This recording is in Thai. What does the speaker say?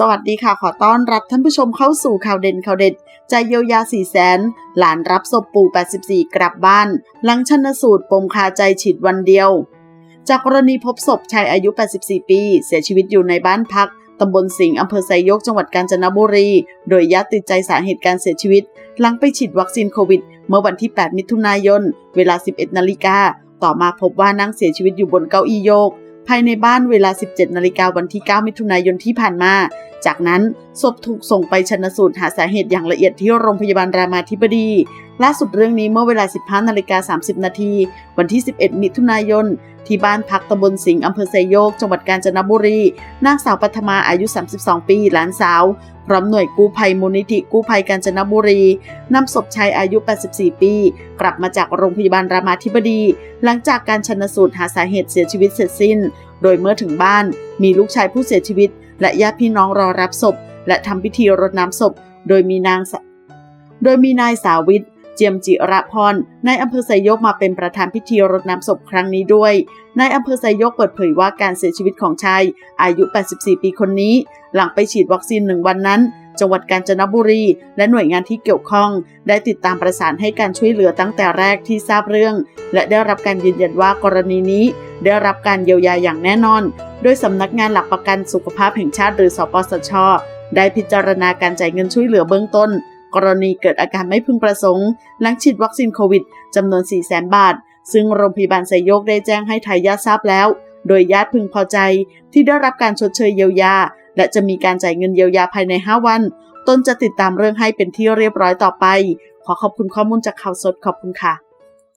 สวัสดีค่ะ ขอต้อนรับท่านผู้ชมเข้าสู่ข่าวเด่นข่าวเด็ดใจเยียวยา4แสนหลานรับศพปู่ 84 กลับบ้าน หลังชันสูตรปมคาใจฉีดวันเดียว จากกรณีพบศพชายอายุ 84 ปี เสียชีวิตอยู่ในบ้านพักตำบลสิงห์อำเภอไซโยกจังหวัดกาญจนบุรี โดยญาติติดใจสาเหตุการเสียชีวิต หลังไปฉีดวัคซีนโควิด เมื่อวันที่ 8 มิถุนายน เวลา 11 นาฬิกาต่อมาพบว่านั่งเสียชีวิตอยู่บนเก้าอี้โยกภายในบ้านเวลา 17 นาฬิกาวันที่ 9 มิถุนายนที่ผ่านมา จากนั้นศพถูกส่งไปชนสูตรหาสาเหตุอย่างละเอียดที่โรงพยาบาลรามาธิบดี ล่าสุดเรื่องนี้เมื่อเวลา 15นาฬิกา30 นาที วันที่ 11 มิถุนายน ที่บ้านพักตำบลสิงห์อำเภอไซโยก จังหวัดกาญจนบุรี นางสาวปัทมาอายุ 32 ปี หลานสาว พร้อมหน่วยกู้ภัยมูลนิธิกู้ภัยกาญจนบุรีนำศพชายอายุ 84 ปี กลับมาจากโรงพยาบาลรามาธิบดี หลังจากการชนสูตรหาสาเหตุเสียชีวิตเสร็จสิ้น โดยเมื่อถึงบ้านมีลูกชายผู้เสียชีวิต และญาติพี่น้องรอรับศพ และทำพิธีรดน้ำศพ โดยมีนางโดยมีนายสาวิทย์เจียมจิระพรนายอำเภอไซยกมาเป็นประธานพิธีรดน้ำศพครั้งนี้ด้วย นายอำเภอไซยกเปิดเผยว่าการเสียชีวิตของชาย อายุ 84 ปีคนนี้ หลังไปฉีดวัคซีนหนึ่งวันนั้น จังหวัดกาญจนบุรี และหน่วยงานที่เกี่ยวข้อง ได้ติดตามประสานให้การช่วยเหลือตั้งแต่แรกที่ทราบเรื่อง และได้รับการยืนยันว่ากรณีนี้ ได้รับการเยียวยาอย่างแน่นอน โดยสำนักงานหลักประกันสุขภาพแห่งชาติหรือสปสช ได้พิจารณาการจ่ายเงินช่วยเหลือเบื้องต้น กรณีเกิดอาการไม่พึงประสงค์หลังฉีดวัคซีนโควิดจำนวน 4 0 0 0 0 0 บาท ซึ่งโรงพยาบาลไซโยกได้แจ้งให้ทายาททราบแล้ว โดยญาติพึงพอใจที่ได้รับการชดเชยเยียวยา และจะมีการจ่ายเงินเยียวยาภายใน 5 วันตนจะติดตามเรื่องให้เป็นที่เรียบร้อยต่อไป ขอขอบคุณข้อมูลจากข่าวสดขอบคุณค่ะ